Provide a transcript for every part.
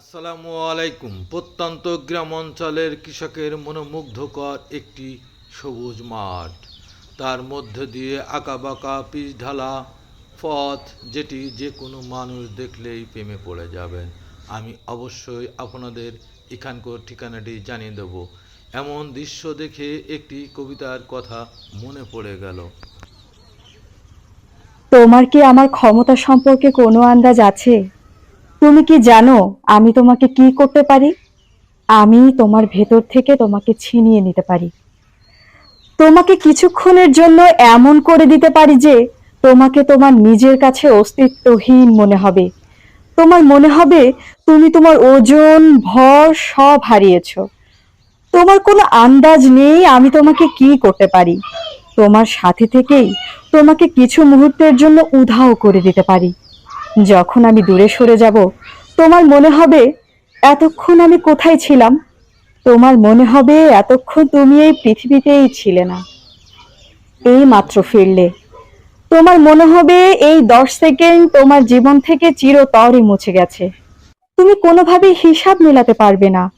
আসসালামু আলাইকুম। প্রত্যন্ত গ্রাম অঞ্চলের কৃষকের মনোমুগ্ধকর একটি সবুজ মাঠ। তার মধ্য দিয়ে আঁকাবাঁকা, পিচ ঢালা, পথ যেটি যে কোনো মানুষ দেখলেই প্রেমে পড়ে যাবেন। আমি অবশ্যই আপনাদের এখানকার ঠিকানাটি জানিয়ে দেব। এমন দৃশ্য দেখে একটি কবিতার কথা মনে পড়ে গেল। তোমার কি আমার ক্ষমতা সম্পর্কে কোনো আন্দাজ আছে? তুমি কি জানো আমি তোমাকে কি করতে পারি? আমি তোমার ভেতর থেকে তোমাকে ছিনিয়ে নিতে পারি। তোমাকে কিছুক্ষণের জন্য এমন করে দিতে পারি যে তোমাকে তোমার নিজের কাছে অস্তিত্বহীন মনে হবে। তোমার মনে হবে তুমি তোমার ওজন, ভর সব হারিয়েছ। তোমার কোনো আন্দাজ নেই আমি তোমাকে কি করতে পারি। তোমার সাথে থেকেই তোমাকে কিছু মুহূর্তের জন্য উধাও করে দিতে পারি। যখন আমি দূরে সরে যাব, তোমার মনে হবে, এতক্ষণ আমি কোথায় ছিলাম? তোমার মনে হবে, এতক্ষণ তুমি এই পৃথিবীতেই ছিলে না। এই মাত্র ফিরলে। তোমার মনে হবে, এই দশ সেকেন্ড তোমার জীবন থেকে চিরতরই মুছে গেছে। তুমি কোনোভাবেই হিসাব মেলাতে পারবে না।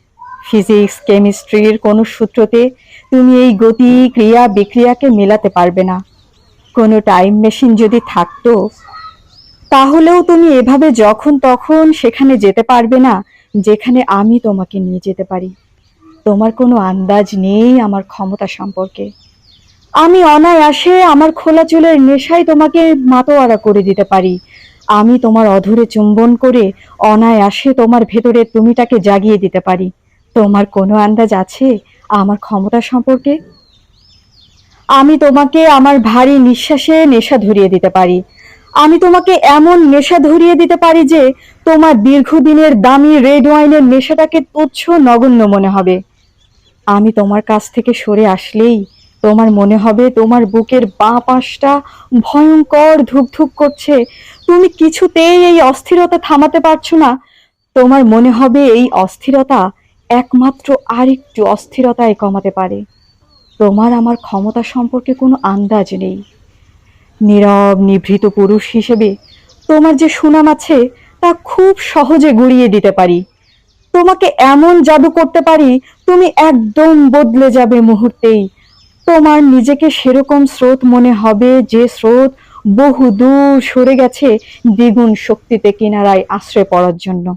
ফিজিক্স, কেমিস্ট্রির কোনো সূত্রতে তুমি এই গতি, ক্রিয়া, বিক্রিয়াকে মেলাতে পারবে না। কোনো টাইম মেশিন যদি থাকতো তাহলেও তুমি এভাবে যখন তখন সেখানে যেতে পারবে না, যেখানে আমি তোমাকে নিয়ে যেতে পারি। তোমার কোনো আন্দাজ নেই আমার ক্ষমতা সম্পর্কে। আমি অনায়াসে আমার খোলা চুলের নেশায় তোমাকে মাতোয়ারা করে দিতে পারি। আমি তোমার অধরে চুম্বন করে অনায়াসে তোমার ভেতরে তুমিটাকে জাগিয়ে দিতে পারি। তোমার কোনো আন্দাজ আছে আমার ক্ষমতা সম্পর্কে? আমি তোমাকে আমার ভারী নিঃশ্বাসে নেশা ধরিয়ে দিতে পারি। আমি তোমাকে এমন নেশা ধরিয়ে দিতে পারি যে তোমার দীর্ঘদিনের দামি রেড ওয়াইনের নেশাটাকে তুচ্ছ নগণ্য মনে হবে। আমি তোমার কাছ থেকে সরে আসলেই তোমার মনে হবে তোমার বুকের বাঁ পাশটা ভয়ঙ্কর ধুকধুক করছে। তুমি কিছুতেই এই অস্থিরতা থামাতে পারছ না। তোমার মনে হবে এই অস্থিরতা একমাত্র আরেকটু অস্থিরতায় কমাতে পারে। তোমার আমার ক্ষমতা সম্পর্কে কোনো আন্দাজ নেই। নীরব, নিভৃত পুরুষ হিসেবে তোমার যে সুনাম আছে তা খুব সহজে গুড়িয়ে দিতে পারি। তোমাকে এমন জাদু করতে পারি, তুমি একদম বদলে যাবে মুহূর্তেই। তোমার নিজেকে সেরকম স্রোত মনে হবে যে স্রোত বহু দূর সরে গেছে দ্বিগুণ শক্তিতে কিনারায় আশ্রয় পড়ার জন্য।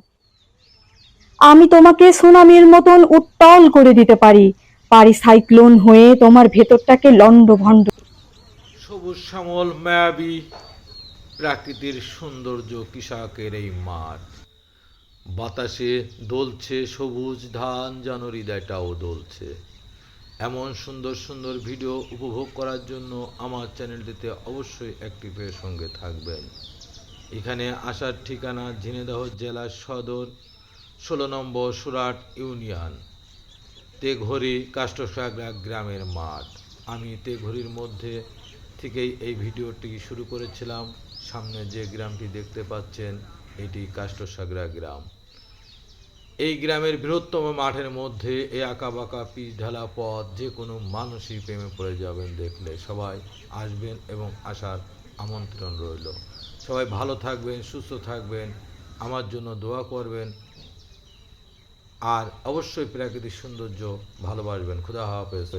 আমি তোমাকে সুনামির মতন উত্তাল করে দিতে পারি। পারি সাইক্লোন হয়ে তোমার ভেতরটাকে লণ্ডভণ্ড সবুজ শ্যামল মায়াবী প্রাকৃতির সৌন্দর্য কৃষকের এই মাঠ। বাতাসে দোলছে সবুজ ধান, যেন হৃদয়টাও দোলছে। এমন সুন্দর সুন্দর ভিডিও উপভোগ করার জন্য আমার চ্যানেলটিতে অবশ্যই অ্যাক্টিভের সঙ্গে থাকবেন। এখানে আসার ঠিকানা ঝিনেদহ জেলার সদর, ষোলো নম্বর সুরাট ইউনিয়ন, তেঘরি কাষ্টসাগরা গ্রামের মাঠ। আমি তেঘরির মধ্যে থেকেই এই ভিডিওটি শুরু করেছিলাম। সামনে যে গ্রামটি দেখতে পাচ্ছেন, এটি কাষ্টসাগরা গ্রাম। এই গ্রামের বৃহত্তম মাঠের মধ্যে এই আঁকা বাঁকা পিচ ঢালা পথ, যে কোনো মানুষই প্রেমে পড়ে যাবেন দেখলে। সবাই আসবেন এবং আসার আমন্ত্রণ রইল। সবাই ভালো থাকবেন, সুস্থ থাকবেন, আমার জন্য দোয়া করবেন। আর অবশ্যই প্রাকৃতিক সৌন্দর্য ভালোবাসবেন। খুদা হাফেজ।